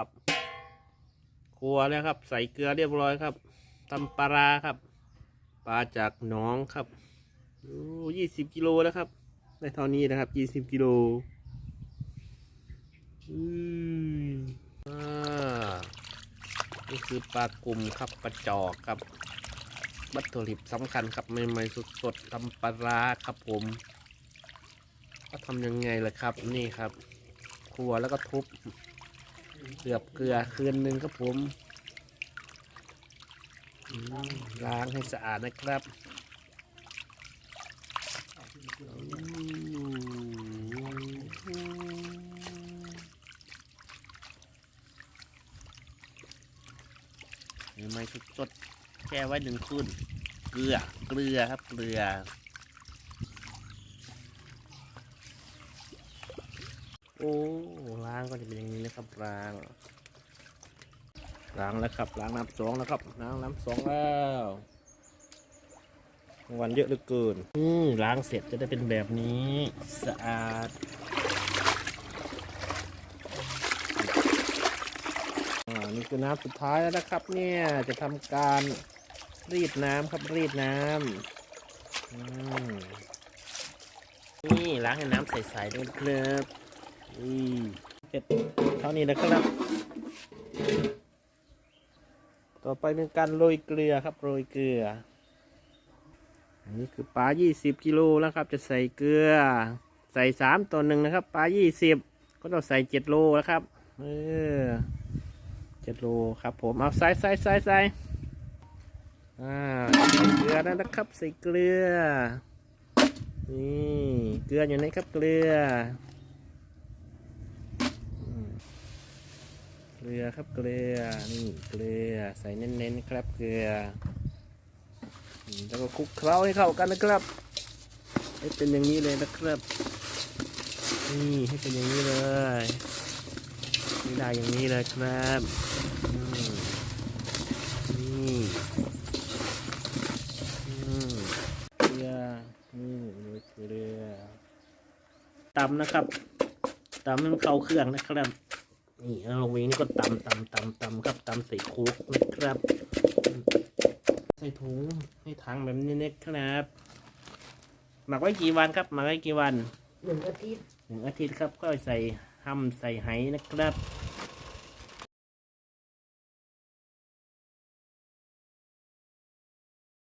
ครับครัวแล้วครับ ใส่เกลือเรียบร้อยครับตำปลาครับ ปลาจากหนองครับโอ้ยี่สิบกิโลแล้วครับได้เท่านี้นะครับยี่สิบกิโลอืมอ่านี่คือปลากลุ่มครับปลาจอกครับวัตถุดิบสำคัญครับใหม่ๆสดๆตำปลาร้าครับผมก็ทำยังไงล่ะครับ นี่ครับ ครัวแล้วก็ทุบ เกือบเกลือคืนหนึ่งครับผมล้างให้สะอาดนะครับใหม่สดแช่ไว้หนึ่งคืนเกลือ เกลือครับ เกลือ โอ้ล้างก็จะเป็นอย่างนี้นะครับล้างล้างแล้วครับล้างน้ำสองแล้วครับล้างน้ำสองแล้ววันเยอะเหลือเกิน อืมล้างเสร็จจะได้เป็นแบบนี้สะอาดอ่านี่คือน้ำสุดท้ายแล้วนะครับ เนี่ยจะทำการรีดน้ำครับรีดน้ำอืมนี่ล้างให้น้ำใสๆด้วยครับ อืมเสร็จเท่านี้นะครับ ต่อไปเป็นการโรยเกลือครับโรยเกลือ อันนี้คือปลา 20กิโลแล้วครับ จะใส่เกลือ ใส่สามตัวหนึ่งนะครับ ปลา 20 ก็ต้องใส่ 7 โลแล้วครับ เออ7โลครับผม เอาใส่ใส่ใส่ใส่อ่าใส่เกลือแล้วนะครับ ใส่เกลือ นี่ เกลืออยู่ไหนครับเกลือ เกลือครับเกลือนี่เกลือใส่เน้นๆครับเกลือแล้วก็คลุกเคล้าให้เข้ากันนะครับให้เป็นอย่างนี้เลยนะครับ นี่ให้เป็นอย่างนี้เลยนี่ได้อย่างนี้เลยครับนี่เกลือนี่เลยเกลือตำนะครับตำให้มันเข้าเครื่องนะครับ นี่เอาลงวิงนี่ก็ตำตำตำตำครับตำใส่คุกนะครับ ใส่ถุงให้ถังแบบนี้นะครับ หมักไว้กี่วันครับหมักไว้กี่วันหนึ่งอาทิตย์หนึ่งอาทิตย์ครับก็ใส่ห้ำใส่ไหนะครับ